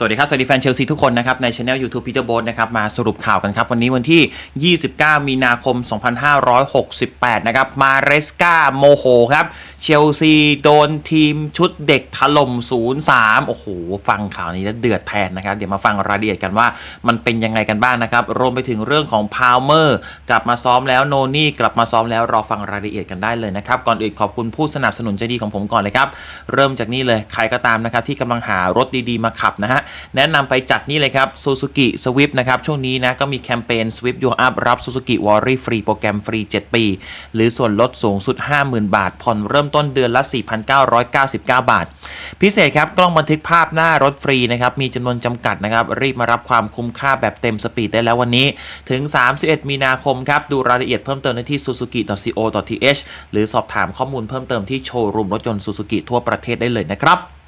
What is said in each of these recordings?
สวัสดีครับ สวัสดีแฟนเชลซีทุกคนนะครับ ในช anel YouTube Peter b o นะครับ มาสรุปข่าวกันครับ วันนี้วันที่ 29 มีนาคม 2568 นะครับ มาเรสกาโมโหครับ เชลซีโดนทีมชุดเด็กถล่ม 0-3 โอ้โห ฟังข่าวนี้แล้วเดือดแทนนะครับ เดี๋ยวมาฟังรายละเอียดกันว่ามันเป็นยังไงกันบ้างนะครับ รวมไปถึงเรื่องของพาวเมอร์กลับมาซ้อมแล้วโนนี่กลับมาซ้อมแล้วรอฟังรายละเอียดกันได้เลยนะครับ ก่อนอื่นขอบคุณผู้สนับสนุนใจดีของผมก่อนเลยครับ เริ่มจากนี่เลยใครก็ตามนะครับที่กำลังหารถดีๆมาขับนะฮะแนะนำไปจัดนี่เลยครับ Suzuki Swift นะครับช่วงนี้นะก็มีแคมเปญ Swift Your Up รับ Suzuki w a r r y ฟรีโปรแกรมฟรี 7 ปี หรือส่วนลดสูงสุด 50,000 บาทผ่อนเริ่มต้นเดือนละ 4,999 บาท พิเศษครับ กล้องบันทึกภาพหน้ารถฟรีนะครับ มีจำนวนจำกัดนะครับ รีบมารับความคุ้มค่าแบบเต็มสปีดได้แล้ววันนี้ ถึง 31 มีนาคมครับ ดูรายละเอียดเพิ่มเติมได้ที่ suzuki.co.th หรือสอบถามข้อมูลเพิ่มเติมที่โชว์รูมรถยนต์ Suzuki ทั่วประเทศได้เลยนะครับ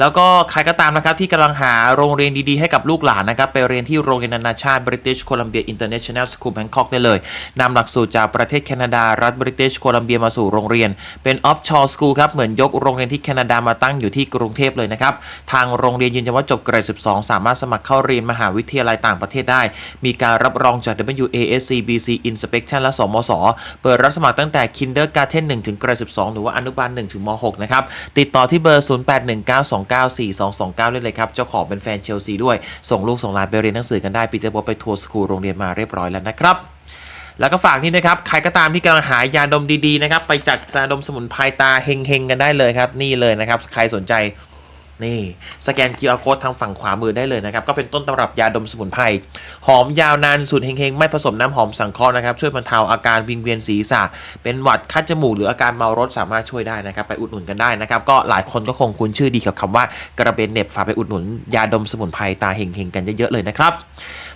แล้วก็ใครก็ตามนะครับที่กำลังหาโรงเรียนดีๆ ให้กับลูกหลานนะครับไปเรียนที่โรงเรียนนานาชาติ British Columbia International School Bangkok ได้เลยนำหลักสูตรจากประเทศแคนาดารัฐ British Columbia มาสู่โรงเรียน เป็น offshore school ครับเหมือนยกโรงเรียนที่แคนาดามาตั้งอยู่ที่กรุงเทพเลยนะครับ ทางโรงเรียนยืนยันว่าจบเกรด 12 สามารถสมัครเข้าเรียนมหาวิทยาลัยต่างประเทศได้ มีการรับรองจาก WASC BC Inspection และ สมสเปิดรับสมัครตั้งแต่ Kindergarten 1ถึงเกรด 12 หรือว่าอนุบาล1ถึงม 6 นะครับติดต่อที่เบอร์0819294229 ได้เลยครับ เจ้าของเป็นแฟนเชลซีด้วย ส่งลูกส่งหลานไปเรียนหนังสือกันได้ปีเตอร์บอไปทัวร์สคูลโรงเรียนมาเรียบร้อยแล้วนะครับแล้วก็ฝากนี่นะครับ ใครก็ตามที่กำลังหายาดมดีๆนะครับ ไปจัดยาดมสมุนไพรตาเฮงๆ กันได้เลยครับ นี่เลยนะครับ ใครสนใจ นี่สแกน QR Code ทางฝั่งขวามือได้เลยนะครับ ก็เป็นต้นตำรับยาดมสมุนไพรหอมยาวนานสูตรเฮงๆ ไม่ผสมน้ำหอมสังเคราะห์นะครับ ช่วยบรรเทาอาการวิงเวียนศีรษะ เป็นหวัดคัดจมูกหรืออาการเมารถสามารถช่วยได้นะครับ ไปอุดหนุนกันได้นะครับ ก็หลายคนก็คงคุ้นชื่อดีกับคำว่ากระเบนเน็บฝากไปอุดหนุนยาดมสมุนไพรตาเฮงๆกันเยอะๆเลยนะครับ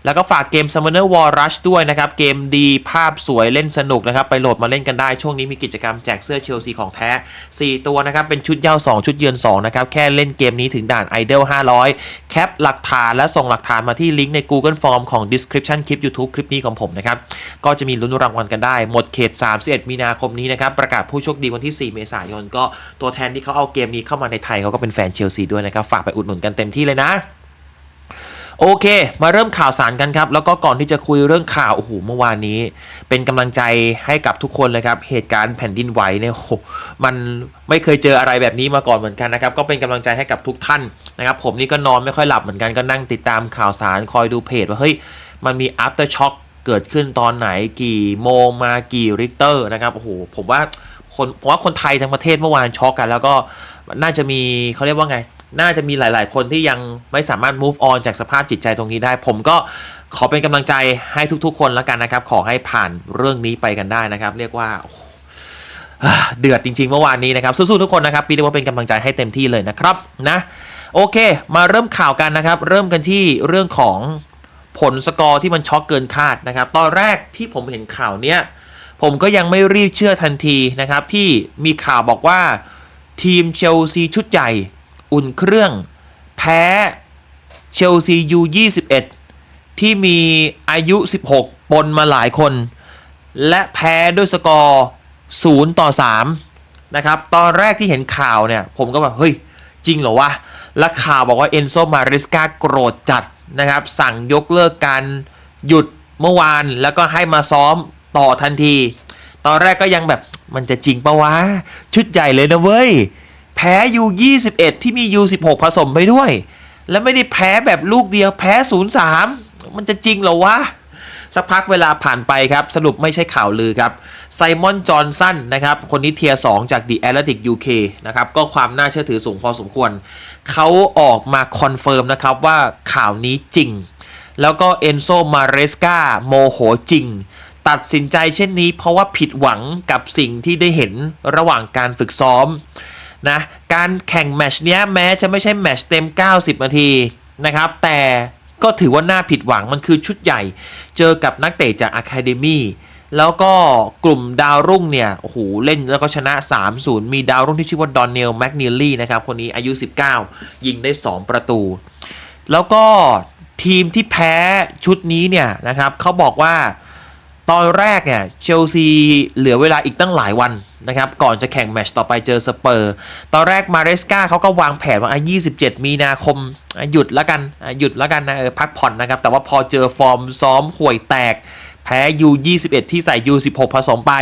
แล้วก็ฝากเกม Summoner War Rush ด้วยนะครับ เกมดีภาพสวยเล่นสนุกนะครับ ไปโหลดมาเล่นกันได้ ช่วงนี้มีกิจกรรมแจกเสื้อเชลซีของแท้ 4 ตัวนะครับ เป็นชุดเย้า2 ชุดเยือน 2 นะครับ แค่เล่นเกมนี้ถึงด่าน Idol 500 แคปหลักฐานและส่งหลักฐานมาที่ลิงก์ใน Google Form ของ description คลิป YouTube คลิปนี้ของผมนะครับ ก็จะมีลุ้นรางวัลกันได้ หมดเขต 31 มีนาคมนี้นะครับ ประกาศผู้โชคดีวันที่ 4 เมษายน ก็ตัวแทนที่เขาเอาเกมนี้เข้ามาในไทยเขาก็เป็นแฟนเชลซีด้วยนะครับ ฝากไปอุดหนุนกันเต็มที่เลยนะ โอเค มาเริ่มข่าวสารกันครับ แล้วก็ก่อนที่จะคุยเรื่องข่าวโอ้โหเมื่อวานนี้ เป็นกำลังใจให้กับทุกคนเลยครับ เหตุการณ์แผ่นดินไหวเนี่ยโอ้มันไม่เคยเจออะไรแบบนี้มาก่อนเหมือนกันนะครับ ก็เป็นกำลังใจให้กับทุกท่านนะครับ ผมนี่ก็นอนไม่ค่อยหลับเหมือนกันก็นั่งติดตามข่าวสารคอยดูเพจว่าเฮ้ยมันมี after shock เกิดขึ้นตอนไหนกี่โมงมากี่ริกเตอร์นะครับโอ้โหผมว่าคนผมว่าคนไทยทั้งประเทศเมื่อวานช็อกกัน แล้วก็น่าจะมีเขาเรียกว่าไง น่าจะมีหลาย ๆ คนที่ยังไม่สามารถ move on จากสภาพจิตใจตรงนี้ได้ ผมก็ขอเป็นกำลังใจให้ทุก ๆ คนแล้วกันนะครับ ขอให้ผ่านเรื่องนี้ไปกันได้นะครับ เรียกว่าเดือดจริง ๆ เมื่อวานนี้นะครับ สู้ ๆ ทุกคนนะครับ ปีนี้ว่าเป็นกำลังใจให้เต็มที่เลยนะครับนะ โอเค มาเริ่มข่าวกันนะครับ เริ่มกันที่เรื่องของผลสกอร์ที่มันช็อกเกินคาดนะครับ ตอนแรกที่ผมเห็นข่าวเนี้ยผมก็ยังไม่รีบเชื่อทันทีนะครับ ที่มีข่าวบอกว่าทีมเชลซีชุดใหญ่ อุ่นเครื่อง แพ้เชลซียู21 ที่มีอายุ 16 ปนมาหลายคน และแพ้ด้วยสกอร์ 0 ต่อ 3 นะครับ ตอนแรกที่เห็นข่าวเนี่ย ผมก็แบบ เฮ้ย จริงเหรอวะ และข่าวบอกว่าเอนโซมาริสกาโกรธจัดนะครับ สั่งยกเลิกการหยุดเมื่อวานแล้วก็ให้มาซ้อมต่อทันที ตอนแรกก็ยังแบบมันจะจริงปะวะ ชุดใหญ่เลยนะเว้ย แพ้ยู21 ที่มียู16 ผสมไปด้วย แล้วไม่ได้แพ้แบบลูกเดียวแพ้ 0-3 มันจะจริงเหรอวะ สักพักเวลาผ่านไปครับ สรุปไม่ใช่ข่าวลือครับไซมอนจอห์นสันนะครับ คนนี้เทียร์2จาก The Athletic UK นะครับ ก็ความน่าเชื่อถือสูงพอสมควร เขาออกมาคอนเฟิร์มนะครับว่าข่าวนี้จริง แล้วก็เอนโซมาเรสกาโมโหจริงตัดสินใจเช่นนี้เพราะว่าผิดหวังกับสิ่งที่ได้เห็นระหว่างการฝึกซ้อม นะการแข่งแมชเนี้ยแม้จะไม่ใช่แมชเต็ม 90 นาทีนะครับแต่ก็ถือว่าน่าผิดหวังมันคือชุดใหญ่ เจอกับนักเตะจากอะคาเดมี่แล้วก็กลุ่มดาวรุ่งเนี่ยโอ้โหเล่นแล้วก็ชนะ 3-0 มีดาวรุ่งที่ชื่อว่าดอนเนลแมกนิลลี่นะครับคนนี้อายุ 19 ยิงได้ 2 ประตู แล้วก็ทีมที่แพ้ชุดนี้เนี่ยนะครับเขาบอกว่า ตอนแรกเนี่ยเชลซีเหลือเวลาอีกตั้งหลายวันนะครับ ก่อนจะแข่งแมตช์ต่อไปเจอสเปอร์ ตอนแรกมาเรสกาเขาก็วางแผนว่าอะ27 มีนาคม หยุดแล้วกันหยุดแล้วกันนะเออพักผ่อนนะครับ แต่ว่าพอเจอฟอร์มซ้อมห่วยแตก แพ้ U21 ที่ใส่ U16 ผสมไป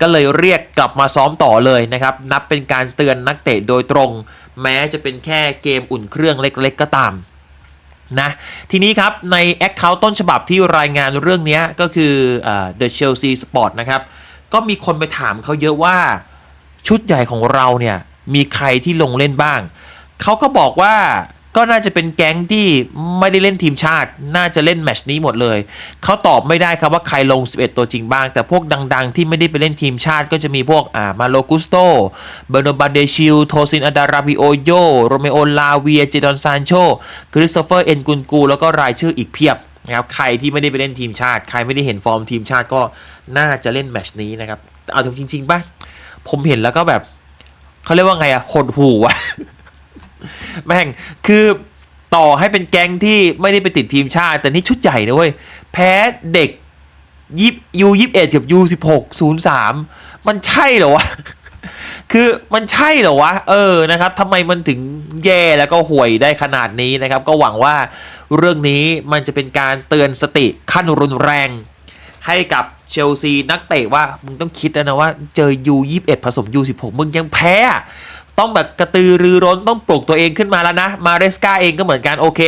ก็เลยเรียกกลับมาซ้อมต่อเลยนะครับ นับเป็นการเตือนนักเตะโดยตรง แม้จะเป็นแค่เกมอุ่นเครื่องเล็ก ๆ ก็ตาม นะทีนี้ครับ ใน Account ต้นฉบับที่รายงานเรื่องนี้ก็คือเอ่อ The Chelsea Sport นะครับ ก็มีคนไปถามเขาเยอะว่าชุดใหญ่ของเราเนี่ย มีใครที่ลงเล่นบ้าง เขาก็บอกว่า ก็น่าจะเป็นแก๊งที่ไม่ได้เล่นทีมชาติ น่าจะเล่นแมชนี้หมดเลย เขาตอบไม่ได้ครับว่าใครลง 11 ตัวจริงบ้าง แต่พวกดังๆ ที่ไม่ได้ไปเล่นทีมชาติก็จะมีพวกอ่ามาโลกุสโต เบอร์โนบาเดชิล โทซินอดาราบิโอโย โรเมโอลาเวีย เจดอนซานโช คริสโตเฟอร์ เอ็นกุนกู แล้วก็รายชื่ออีกเพียบนะครับ ใครที่ไม่ได้ไปเล่นทีมชาติ ใครไม่ได้เห็นฟอร์มทีมชาติก็น่าจะเล่นแมชนี้นะครับ เอาจริงๆป่ะ ผมเห็นแล้วก็แบบ เขาเรียกว่าไงอะหดหูวะ แม่งคือต่อให้เป็นแก๊งที่ไม่ได้ไปติดทีมชาติ แต่นี่ชุดใหญ่นะเว้ย แพ้เด็กยิบยูยิบเอ็ดกับยูสิบหกศูนย์สามมันใช่เหรอวะ คือมันใช่เหรอวะ เออนะครับทำไมมันถึงแย่แล้วก็ห่วยได้ขนาดนี้นะครับ ก็หวังว่าเรื่องนี้มันจะเป็นการเตือนสติขั้นรุนแรง ให้กับเชลซีนักเตะว่า มึงต้องคิดแล้วนะว่า เจอ U21 ผสม U16 มึงยังแพ้อะ ต้องแบบกระตือรือร้นต้องปลุกตัวเองขึ้นมาแล้วนะ มาเรสกาเองก็เหมือนกันโอเค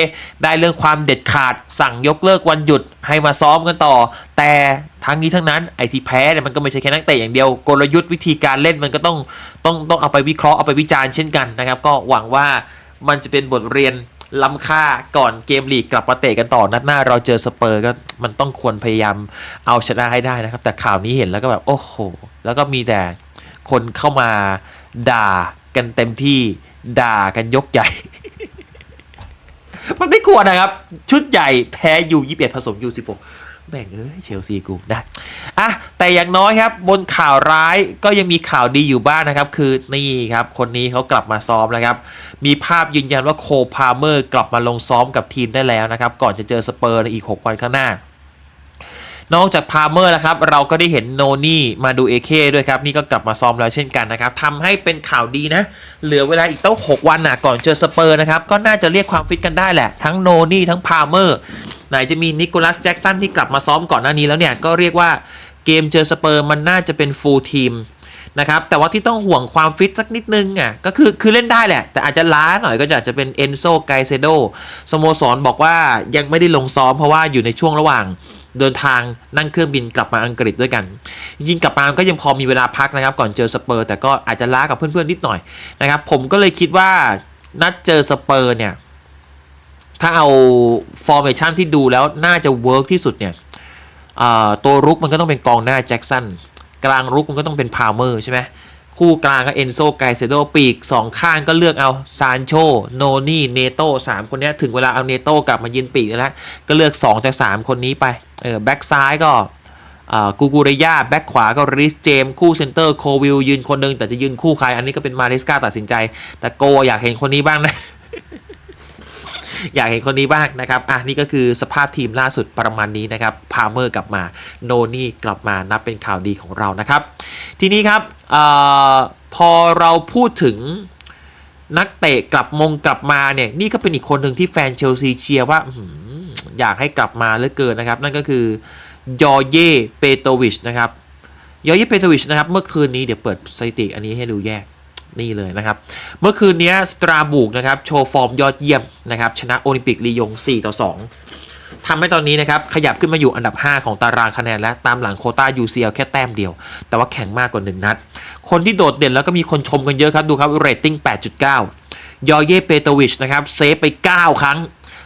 ได้เรื่องความเด็ดขาด สั่งยกเลิกวันหยุดให้มาซ้อมกันต่อ แต่ทั้งนี้ทั้งนั้นไอที่แพ้เนี่ยมันก็ไม่ใช่แค่นักเตะอย่างเดียวกลยุทธ์วิธีการเล่นมันก็ต้องต้องต้องเอาไปวิเคราะห์เอาไปวิจารณ์เช่นกันนะครับ ก็หวังว่ามันจะเป็นบทเรียนล้ำค่าก่อนเกมลีกกลับมาเตะกันต่อนัดหน้าเราเจอสเปอร์ก็มันต้องควรพยายามเอาชนะให้ได้นะครับ แต่ข่าวนี้เห็นแล้วก็แบบโอ้โห แล้วก็มีแต่คนเข้ามาด่า กันเต็มที่ด่ากันยกใหญ่ มันไม่ควรนะครับ ชุดใหญ่แพ้ยู21ผสมยู16แม่งเอ้ยเชลซีกูนะอะแต่อย่างน้อยครับบนข่าวร้ายก็ยังมีข่าวดีอยู่บ้างนะครับ คือนี่ครับ คนนี้เขากลับมาซ้อมแล้วครับ มีภาพยืนยันว่าโคพาเมอร์กลับมาลงซ้อมกับทีมได้แล้วนะครับ ก่อนจะเจอสเปอร์ในอีก 6 วันข้างหน้า นอกจากพาเมอร์นะครับเราก็ได้เห็นโนนี่มาดูเอเคด้วยครับ นี่ก็กลับมาซ้อมแล้วเช่นกันนะครับทำให้เป็นข่าวดีนะ เหลือเวลาอีกตั้ง6วันนะก่อนเจอสเปอร์นะครับ ก็น่าจะเรียกความฟิตกันได้แหละ ทั้งโนนี่ทั้งพาเมอร์ไหนจะมีนิโคลัสแจ็กสันที่กลับมาซ้อมก่อนหน้านี้แล้วเนี่ยก็เรียกว่าเกมเจอสเปอร์มันน่าจะเป็นฟูลทีมนะครับแต่ว่าที่ต้องห่วงความฟิตสักนิดนึงอะก็คือคือเล่นได้แหละ แต่อาจจะล้าหน่อยก็จะอาจจะเป็นเอนโซไกเซโดสโมสรบอกว่ายังไม่ได้ลงซ้อมเพราะว่าอยู่ในช่วงระหว่าง เดินทางนั่งเครื่องบินกลับมาอังกฤษด้วยกัน ยิงกลับมาก็ยังพอมีเวลาพักนะครับ ก่อนเจอสเปอร์ แต่ก็อาจจะล้ากับเพื่อนๆนิดหน่อยนะครับผมก็เลยคิดว่านัดเจอสเปอร์เนี่ยถ้าเอาฟอร์เมชันที่ดูแล้วน่าจะเวิร์กที่สุดเนี่ยตัวรุกมันก็ต้องเป็นกองหน้าแจ็คสันกลางรุกมันก็ต้องเป็นพาวเมอร์ใช่ไหมคู่กลางก็เอนโซไกเซโดปีกสองข้างก็เลือกเอาซานโชโนนี่เนโต้สามคนนี้ถึงเวลาเอาเนโต้กลับมายืนปีกแล้วก็เลือก2จาก3คนนี้ไป เออแบ็กซ้ายก็กูกูเรยาแบ็กขวาก็ริสเจม คู่เซนเตอร์โควิลยืนคนหนึ่งแต่จะยืนคู่ใคร อันนี้ก็เป็นมาริสกาตัดสินใจ แต่โกอยากเห็นคนนี้บ้างนะ อยากเห็นคนนี้บ้างนะครับ อะนี่ก็คือสภาพทีมล่าสุดประมาณนี้นะครับ พาเมอร์กลับมา โนนี่กลับมานับเป็นข่าวดีของเรานะครับ ทีนี้ครับออพอเราพูดถึงนักเตะกลับมงกลับมาเนี่ย นี่ก็เป็นอีกคนหนึ่งที่แฟนเชลซีเชียร์ว่า อยากให้กลับมาเหลือเกินนะครับ นั่นก็คือยอเย่เปโตวิชนะครับยอเย่เปโตวิชนะครับ เมื่อคืนนี้เดี๋ยวเปิดสถิติอันนี้ให้ดูแยกนี่เลยนะครับ เมื่อคืนนี้สตราบูกนะครับ โชว์ฟอร์มยอดเยี่ยมนะครับ ชนะโอลิมปิกลียง 4 ต่อ 2ทำให้ตอนนี้นะครับ ขยับขึ้นมาอยู่อันดับ 5 ของตารางคะแนน และตามหลังโคต้า UCL แค่แต้มเดียว แต่ว่าแข่งมากกว่า 1 นัด คนที่โดดเด่นแล้วก็มีคนชมกันเยอะครับ ดูครับเรตติ้ง 8.9 ยอเย่เปโตวิชนะครับ เซฟไป 9 ครั้ง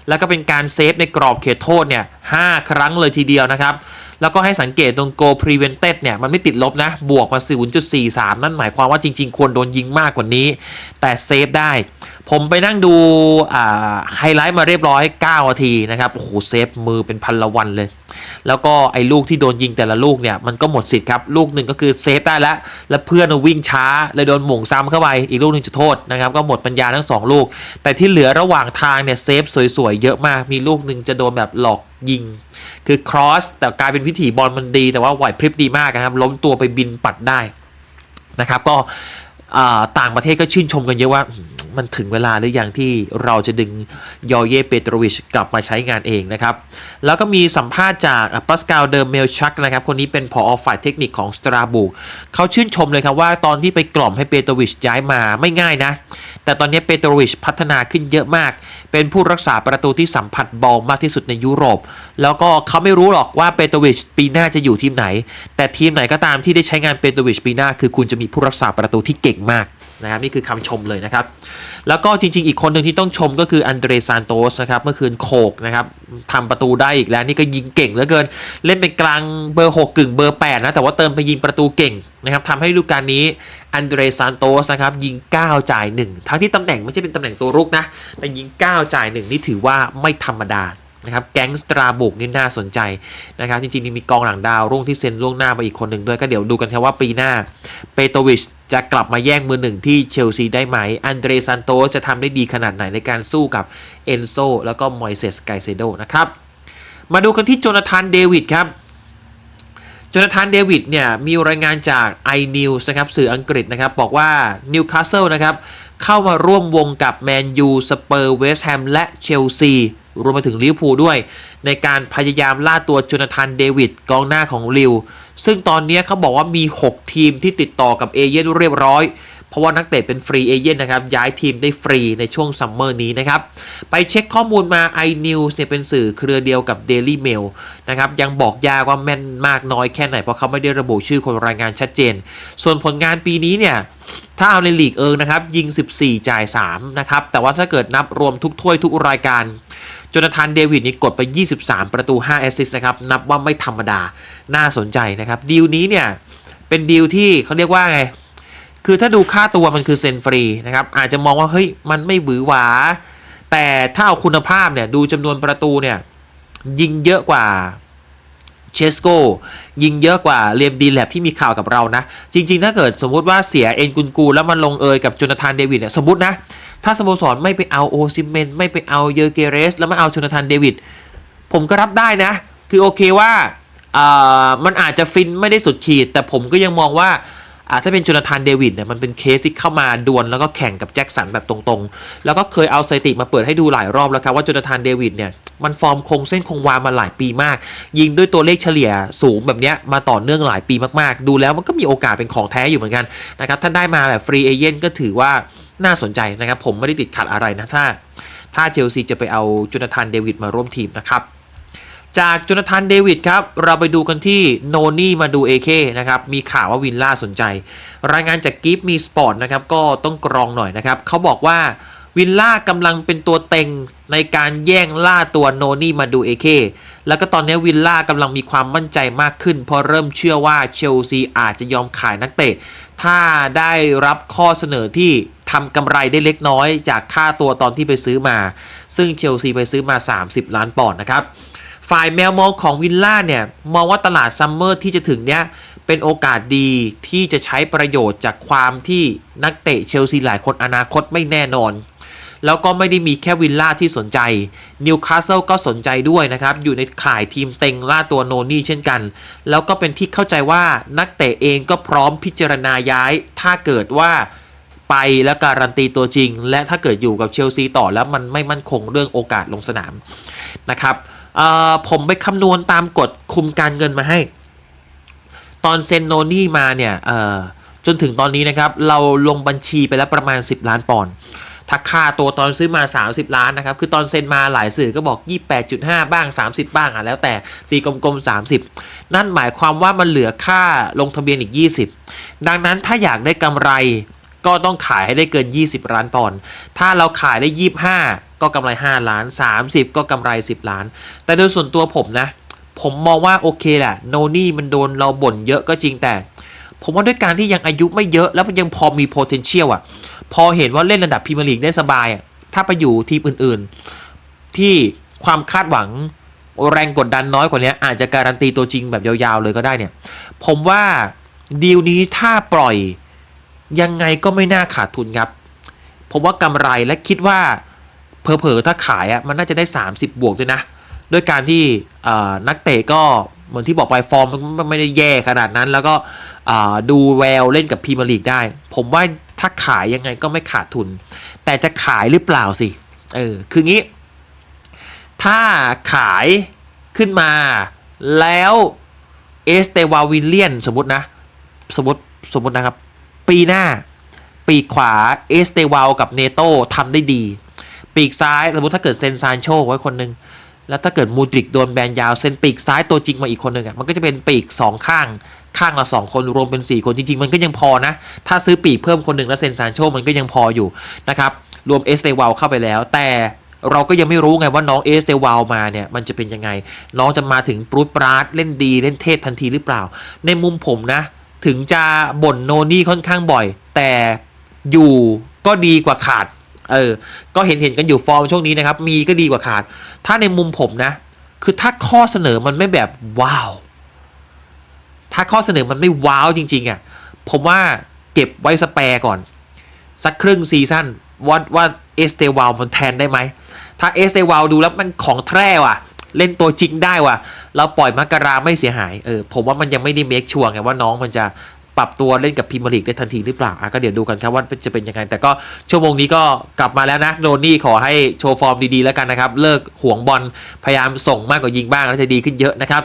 แล้วก็เป็นการเซฟในกรอบเขตโทษเนี่ย5ครั้งเลยทีเดียวนะครับแล้วก็ให้สังเกตตรง go prevented เนี่ยมันไม่ติดลบนะ บวกมา 0.43 นั่นหมายความว่าจริง ๆ ควรโดนยิงมากกว่านี้ แต่เซฟได้ ผมไปนั่งดูอ่าไฮไลท์มาเรียบร้อย9นาทีนะครับโอ้โหเซฟมือเป็นพันละวันเลย แล้วก็ไอ้ลูกที่โดนยิงแต่ละลูกเนี่ยมันก็หมดสิทธิ์ครับ ลูกหนึ่งก็คือเซฟได้แล้ว แล้วเพื่อนวิ่งช้าเลยโดนหม่งซ้ำเข้าไปอีกลูกหนึ่งจะโทษนะครับ ก็หมดปัญญาทั้งสองลูก แต่ที่เหลือระหว่างทางเนี่ยเซฟสวยๆ เยอะมาก มีลูกหนึ่งจะโดนแบบหลอกยิง คือครอสแต่กลายเป็นวิถีบอลมันดี แต่ว่าไหวพริบดีมากนะครับล้มตัวไปบินปัดได้นะครับก็ต่างประเทศก็ชื่นชมกันเยอะว่า มันถึงเวลาหรือยังที่เราจะดึงยอเยเปโตรวิชกลับมาใช้งานเองนะครับ แล้วก็มีสัมภาษณ์จากปัสกาลเดอร์เมลชักนะครับ คนนี้เป็นผอฝ่ายเทคนิคของสตราบูกเขาชื่นชมเลยครับว่าตอนที่ไปกล่อมให้เปโตรวิชย้ายมาไม่ง่ายนะ แต่ตอนนี้เปโตรวิชพัฒนาขึ้นเยอะมาก เป็นผู้รักษาประตูที่สัมผัสบอลมากที่สุดในยุโรป แล้วก็เขาไม่รู้หรอกว่าเปโตรวิชปีหน้าจะอยู่ทีมไหน แต่ทีมไหนก็ตามที่ได้ใช้งานเปโตรวิชปีหน้าคือคุณจะมีผู้รักษาประตูที่เก่งมาก นะครับนี่คือคำชมเลยนะครับ แล้วก็จริง ๆ อีกคนหนึ่งที่ต้องชมก็คืออันเดรซานโตสนะครับเมื่อคืนโขกนะครับทำประตูได้อีกแล้วนี่ก็ยิงเก่งเหลือเกิน เล่นเป็นกลางเบอร์ 6 กึ่งเบอร์ 8 นะ แต่ว่าเติมไปยิงประตูเก่งนะครับทำให้ฤดูกาลนี้อันเดรซานโตสนะครับยิง 9 จ่าย 1 ทั้งที่ตำแหน่งไม่ใช่เป็นตำแหน่งตัวรุกนะแต่ยิง 9 จ่าย 1 นี่ถือว่าไม่ธรรมดา นะครับแก๊งสตราบุกนี่น่าสนใจนะครับจริงๆนี่มีกองหลังดาวรุ่งที่เซ็นล่วงหน้าไปอีกคนหนึ่งด้วยก็เดี๋ยวดูกันครับว่าปีหน้าเปโตวิชจะกลับมาแย่งมือหนึ่งที่เชลซีได้ไหม อันเดรซันโตจะทำได้ดีขนาดไหนในการสู้กับเอนโซแล้วก็มอยเซสไกเซโดนะครับมาดูกันที่โจนาธานเดวิดครับโจนาธานเดวิดเนี่ยมีรายงานจาก iNews นะครับสื่ออังกฤษนะครับบอกว่านิวคาสเซิลนะครับเข้ามาร่วมวงกับแมนยูสเปอร์เวสต์แฮมและเชลซี รวมไปถึงลิวพูด้วย ในการพยายามล่าตัวจนาธานเดวิดกองหน้าของลิว ซึ่งตอนนี้เขาบอกว่ามี 6 ทีมที่ติดต่อกับเอเย่นเรียบร้อย เพราะว่านักเตะเป็นฟรีเอเย่นนะครับย้ายทีมได้ฟรีในช่วงซัมเมอร์นี้นะครับไปเช็คข้อมูลมา iNews เนี่ยเป็นสื่อเครือเดียวกับ Daily Mail นะครับยังบอกยากว่าแม่นมากน้อยแค่ไหน เพราะเขาไม่ได้ระบุชื่อคนรายงานชัดเจน ส่วนผลงานปีนี้เนี่ยถ้าเอาในลีกเอิงนะครับยิง 14 จ่าย 3 นะครับ แต่ว่าถ้าเกิดนับรวมทุกถ้วยทุกรายการโจนาธานเดวิดนี่กดไป 23 ประตู 5 แอสซิสต์นะครับ นับว่าไม่ธรรมดา น่าสนใจนะครับ ดีลนี้เนี่ย เป็นดีลที่เขาเรียกว่าไง คือถ้าดูค่าตัวมันคือเซ็นฟรีนะครับอาจจะมองว่าเฮ้ยมันไม่หวือหวา แต่ถ้าเอาคุณภาพเนี่ยดูจำนวนประตูเนี่ยยิงเยอะกว่าเชสโกยิงเยอะกว่าเรียมดีแลบที่มีข่าวกับเรานะ จริง ๆ ถ้าเกิดสมมุติว่าเสียเอ็นกุนกู แล้วมันลงเอยกับโจนาธานเดวิดเนี่ยสมมตินะ ถ้าสโมสรไม่ไปเอาโอซิเมนไม่ไปเอาเยอร์เกเรส แล้วมาเอาโจนาธานเดวิดผมก็รับได้นะ คือโอเคว่ามันอาจจะฟินไม่ได้สุดขีด แต่ผมก็ยังมองว่า อ่าถ้าเป็นโจนาธานเดวิดเนี่ยมันเป็นเคสที่เข้ามาดวลแล้วก็แข่งกับแจ็คสันแบบตรงๆ แล้วก็เคยเอาสถิติมาเปิดให้ดูหลายรอบแล้วครับว่าโจนาธานเดวิดเนี่ยมันฟอร์มคงเส้นคงวามาหลายปีมาก ยิงด้วยตัวเลขเฉลี่ยสูงแบบเนี้ยมาต่อเนื่องหลายปีมากๆ ดูแล้วมันก็มีโอกาสเป็นของแท้อยู่เหมือนกันนะครับถ้าได้มาแบบฟรีเอเย่นก็ถือว่าน่าสนใจนะครับผมไม่ได้ติดขัดอะไรนะถ้า ถ้าเชลซีจะไปเอาโจนาธานเดวิดมาร่วมทีมนะครับ จากโจนาธานเดวิดครับ เราไปดูกันที่โนนี่มาดูเอเคนะครับ มีข่าวว่าวินล่าสนใจ รายงานจากกิฟมีสปอร์ตนะครับ ก็ต้องกรองหน่อยนะครับ เขาบอกว่าวินล่ากำลังเป็นตัวเต็งในการแย่งล่าตัวโนนี่มาดูเอเคแล้วก็ตอนนี้วินล่ากำลังมีความมั่นใจมากขึ้น เพราะเริ่มเชื่อว่าเชลซีอาจจะยอมขายนักเตะ ถ้าได้รับข้อเสนอที่ทำกำไรได้เล็กน้อยจากค่าตัวตอนที่ไปซื้อมา ซึ่งเชลซีไปซื้อมา 30 ล้านปอนด์นะครับ ฝ่ายแมวมองของวิลล่าเนี่ยมองว่าตลาดซัมเมอร์ที่จะถึงเนี้ยเป็นโอกาสดีที่จะใช้ประโยชน์จากความที่นักเตะเชลซีหลายคนอนาคตไม่แน่นอน แล้วก็ไม่ได้มีแค่วิลล่าที่สนใจนิวคาสเซิลก็สนใจด้วยนะครับ อยู่ในข่ายทีมเต็งล่าตัวโนนี่เช่นกัน แล้วก็เป็นที่เข้าใจว่านักเตะเองก็พร้อมพิจารณาย้าย ถ้าเกิดว่าไปแล้วการันตีตัวจริง และถ้าเกิดอยู่กับเชลซีต่อแล้วมันไม่มั่นคงเรื่องโอกาสลงสนามนะครับ ผมไปคำนวณตามกฎคุมการเงินมาให้ ตอนเซนโนนี่มาเนี่ยจนถึงตอนนี้นะครับ เราลงบัญชีไปแล้วประมาณ 10 ล้านปอนด์ถ้าค่าตัวตอนซื้อมา 30 ล้านนะครับ คือตอนเซ็นมาหลายสื่อก็บอก 28.5 บ้าง 30 บ้างอะแล้วแต่ตีกลมๆ 30 นั่นหมายความว่ามันเหลือค่าลงทะเบียนอีก 20 ดังนั้นถ้าอยากได้กำไรก็ต้องขายให้ได้เกิน 20 ล้านปอนด์ถ้าเราขายได้ 25 ก็กำไร 5 ล้าน 30 ก็กำไร 10 ล้าน แต่โดยส่วนตัวผมนะ ผมมองว่าโอเคแหละโนนี่มันโดนเราบ่นเยอะก็จริงแต่ ผมว่าด้วยการที่ยังอายุไม่เยอะแล้วมันยังพอมี potential อะ พอเห็นว่าเล่นระดับพรีเมียร์ลีกได้สบายอะถ้าไปอยู่ทีมอื่นๆ ที่ความคาดหวังแรงกดดันน้อยกว่านี้อาจจะการันตีตัวจริงแบบยาวๆเลยก็ได้เนี่ย ผมว่าดีลนี้ถ้าปล่อยยังไงก็ไม่น่าขาดทุนครับ ผมว่ากำไรและคิดว่า เผลอๆถ้าขายอะมันน่าจะได้ 30 บวกด้วยนะ ด้วยการที่นักเตะก็เหมือนที่บอกไปฟอร์มมันไม่ได้แย่ขนาดนั้น แล้วก็ดูแววเล่นกับพรีเมียร์ลีกได้ ผมว่าถ้าขายยังไงก็ไม่ขาดทุน แต่จะขายหรือเปล่าสิเออคืองี้ ถ้าขายขึ้นมาแล้วเอสเตวาวิลเลียนสมมตินะ สมมติสมมตินะครับ ปีหน้า ปีขวาเอสเตวาลกับเนโตทำได้ดี ปีกซ้ายสมมติถ้าเกิดเซนซานโชไว้คนหนึ่งแล้วถ้าเกิดมูดริกโดนแบนยาวเซนปีกซ้ายตัวจริงมาอีกคนหนึ่งอะมันก็จะเป็นปีกสองข้างข้างละสองคนรวมเป็น 4 คนจริงๆ มันก็ยังพอนะ ถ้าซื้อปีกเพิ่มคนหนึ่งแล้วเซนซานโชมันก็ยังพออยู่นะครับรวมเอสเตวาลเข้าไปแล้ว แต่เราก็ยังไม่รู้ไงว่าน้องเอสเตวาลมาเนี่ยมันจะเป็นยังไง น้องจะมาถึงปรูดปราดเล่นดีเล่นเทพทันทีหรือเปล่า ในมุมผมนะ ถึงจะบ่นโนนี่ค่อนข้างบ่อย แต่อยู่ก็ดีกว่าขาด เออ ก็เห็นเห็นกันอยู่ฟอร์มช่วงนี้นะครับ มีก็ดีกว่าขาด ถ้าในมุมผมนะ คือถ้าข้อเสนอมันไม่แบบว้าว ถ้าข้อเสนอมันไม่ว้าวจริง ๆอะ่ะ ผมว่าเก็บไว้สแปร์ก่อน สักครึ่งซีซั่นว่าว่าเอสเตวาลมันแทนได้ไหม ถ้าเอสเตวาลดูแล้วมันของแท้ว่ะ เล่นตัวจริงได้ว่ะ เราปล่อยมักกราไม่เสียหาย เออ ผมว่ามันยังไม่ได้เมคชัวร์ไงว่าน้องมันจะ ปรับตัวเล่นกับพรีเมียร์ลีกได้ทันทีหรือเปล่าอะก็เดี๋ยวดูกันครับว่าจะเป็นยังไง แต่ก็ชั่วโมงนี้ก็กลับมาแล้วนะโนนี่ขอให้โชว์ฟอร์มดีๆแล้วกันนะครับ เลิกห่วงบอลพยายามส่งมากกว่ายิงบ้างแล้วจะดีขึ้นเยอะนะครับ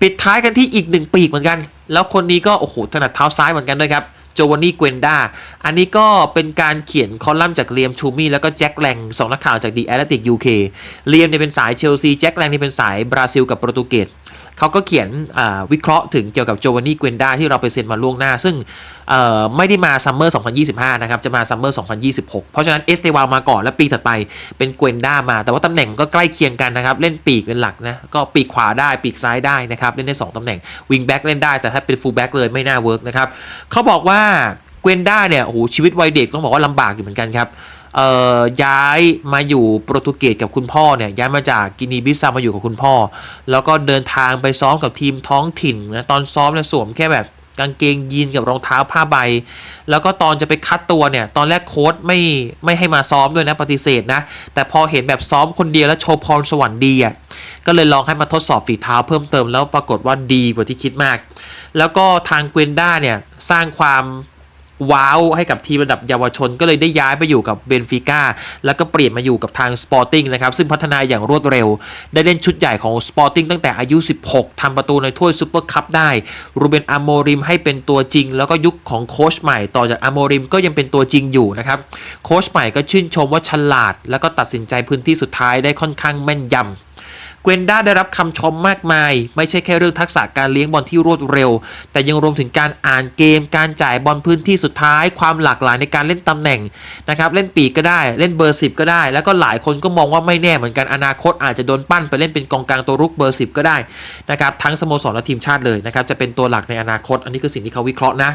ปิดท้ายกันที่อีกหนึ่งปีกเหมือนกัน แล้วคนนี้ก็โอ้โหถนัดเท้าซ้ายเหมือนกันด้วยครับโจวานนี่ เกวนด้า อันนี้ก็เป็นการเขียนคอลัมน์จากเลียมชูมี่แล้วก็แจ็คแลงสองนักข่าวจากดีแอตเลติกยูเคเลียมเนี่ยเป็นสายเชลซี แจ็คแลงนี่เป็นสายบราซิลกับโปรตุเกส เขาก็เขียนวิเคราะห์ถึงเกี่ยวกับโจวานนี่เกวนด้าที่เราไปเซ็นมาล่วงหน้า ซึ่งไม่ได้มาซัมเมอร์ 2025 นะครับ จะมาซัมเมอร์ 2026 เพราะฉะนั้นเอสเตวาลมาก่อน แล้วปีถัดไปเป็นเกวนด้ามา แต่ว่าตำแหน่งก็ใกล้เคียงกันนะครับ เล่นปีกเป็นหลักนะ ก็ปีกขวาได้ปีกซ้ายได้นะครับ เล่นได้สองตำแหน่งวิงแบ็กเล่นได้แต่ถ้าเป็นฟูลแบ็กเลยไม่น่าเวิร์กนะครับเขาบอกว่าเกวนด้าเนี่ยโอ้โหชีวิตวัยเด็กต้องบอกว่าลำบากอยู่เหมือนกันครับเย้ายมาอยู่โปรตุเกสกับคุณพ่อเนี่ยย้ายมาจากกินีบิซามาอยู่กับคุณพ่อ แล้วก็เดินทางไปซ้อมกับทีมท้องถิ่นนะตอนซ้อมเนี่ยสวมแค่แบบกางเกงยีนกับรองเท้าผ้าใบ แล้วก็ตอนจะไปคัดตัวเนี่ย ตอนแรกโค้ชไม่ไม่ให้มาซ้อมด้วยนะปฏิเสธนะ แต่พอเห็นแบบซ้อมคนเดียวแล้วโชว์พรสวรรค์ดีอะ ก็เลยลองให้มาทดสอบฝีเท้าเพิ่มเติมแล้วปรากฏว่าดีกว่าที่คิดมาก แล้วก็ทางเกวนด้าเนี่ย สร้างความ ว้าวให้กับทีมระดับเยาวชน ก็เลยได้ย้ายไปอยู่กับเบนฟิก้าแล้วก็เปลี่ยนมาอยู่กับทางสปอร์ติ้งนะครับซึ่งพัฒนาอย่างรวดเร็ว ได้เล่นชุดใหญ่ของสปอร์ติ้งตั้งแต่อายุ 16ทำประตูในถ้วยซูเปอร์คัพได้รูเบนอาโมริมให้เป็นตัวจริง แล้วก็ยุคของโค้ชใหม่ต่อจากอาโมริมก็ยังเป็นตัวจริงอยู่นะครับโค้ชใหม่ก็ชื่นชมว่าฉลาด แล้วก็ตัดสินใจพื้นที่สุดท้ายได้ค่อนข้างแม่นยำ เกวนด้าได้รับคำชมมากมาย ไม่ใช่แค่เรื่องทักษะการเลี้ยงบอลที่รวดเร็ว แต่ยังรวมถึงการอ่านเกม การจ่ายบอลพื้นที่สุดท้าย ความหลากหลายในการเล่นตำแหน่งนะครับเล่นปีกก็ได้เล่นเบอร์ 10 ก็ได้ แล้วก็หลายคนก็มองว่าไม่แน่เหมือนกันอนาคตอาจจะโดนปั้นไปเล่นเป็นกองกลางตัวรุกเบอร์ 10 ก็ได้นะครับทั้งสโมสรและทีมชาติเลยนะครับจะเป็นตัวหลักในอนาคต อันนี้คือสิ่งที่เขาวิเคราะห์นะ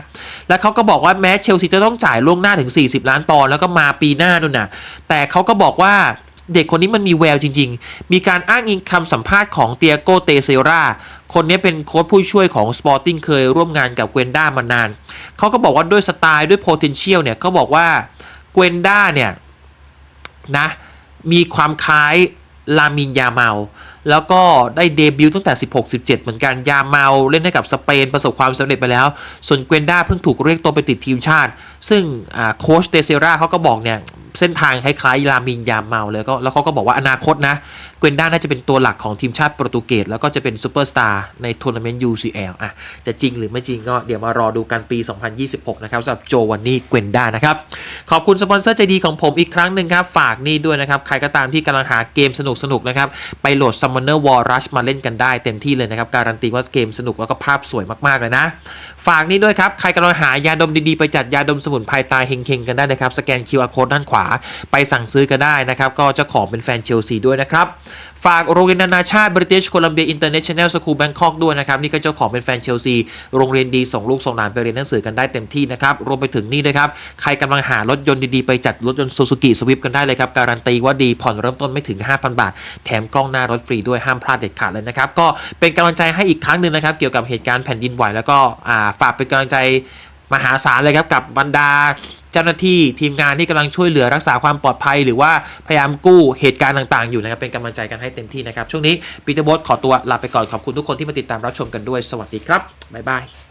และเขาก็บอกว่าแม้เชลซีจะต้องจ่ายล่วงหน้าถึง 40 ล้านปอนด์แล้วก็มาปีหน้านู่นน่ะแต่เขาก็บอกว่า เด็กคนนี้มันมีแววจริง ๆ มีการอ้างอิงคำสัมภาษณ์ของเตียโกเตเซราคนนี้เป็นโค้ชผู้ช่วยของ Sporting เคยร่วมงานกับเกวนด้ามานาน เขาก็บอกว่าด้วยสไตล์ด้วย potential เนี่ยเขาบอกว่าเกวนด้าเนี่ยนะมีความคล้ายลามินยาเมาแล้วก็ได้เดบิวต์ตั้งแต่ 16-17 เหมือนกัน ยาเมาเล่นให้กับสเปนประสบความสำเร็จไปแล้ว ส่วนเกวนด้าเพิ่งถูกเรียกตัวไปติดทีมชาติ ซึ่งโค้ชเตเซราเขาก็บอกเนี่ย เส้นทางคล้ายๆลามินยามเมาเลยก็แล้วเขาก็บอกว่าอนาคตนะ เกวนด้าน่าจะเป็นตัวหลักของทีมชาติโปรตุเกสแล้วก็จะเป็นซูเปอร์สตาร์ในทัวร์นาเมนต์ UCL อะจะจริงหรือไม่จริงก็เดี๋ยวมารอดูกันปี 2026 นะครับสำหรับโจวันนี่เกวนด้านะครับ ขอบคุณสปอนเซอร์ใจดีของผมอีกครั้งหนึ่งครับ ฝากนี่ด้วยนะครับ ใครก็ตามที่กำลังหาเกมสนุกๆนะครับ ไปโหลด Summoner War Rush มาเล่นกันได้เต็มที่เลยนะครับ การันตีว่าเกมสนุกแล้วก็ภาพสวยมากๆเลยนะ ฝากนี่ด้วยครับ ใครกำลังหายาดมดีๆไปจัดยาดมสมุนไพรตายเฮงๆกันได้นะครับ สแกน QR Code ด้านขวา ไปสั่งซื้อกันได้นะครับ ก็เจ้าของเป็นแฟนเชลซีด้วยนะครับฝากโรงเรียนนานาชาติ British Columbia International School Bangkok ด้วยนะครับ นี่ก็เจ้าของเป็นแฟนเชลซี โรงเรียนดีส่งลูกส่งหลานไปเรียนหนังสือกันได้เต็มที่นะครับ รวมไปถึงนี่นะครับ ใครกำลังหารถยนต์ดี ๆ ไปจัดรถยนต์ Suzuki Swift กันได้เลยครับ การันตีว่าดีผ่อนเริ่มต้นไม่ถึง 5,000 บาท แถมกล้องหน้ารถฟรีด้วยห้ามพลาดเด็ดขาดเลยนะครับก็เป็นกำลังใจให้อีกครั้งหนึ่งนะครับเกี่ยวกับเหตุการณ์แผ่นดินไหวแล้วก็ฝากเป็นกำลังใจมหาศาลเลยครับกับบรรดา เจ้าหน้าที่ทีมงานที่กำลังช่วยเหลือรักษาความปลอดภัย หรือว่าพยายามกู้เหตุการณ์ต่างๆ อยู่นะครับเป็นกำลังใจกันให้เต็มที่นะครับช่วงนี้ปีเตอร์โบสขอตัวลาไปก่อนขอบคุณทุกคนที่มาติดตามรับชมกันด้วยสวัสดีครับบ๊ายบาย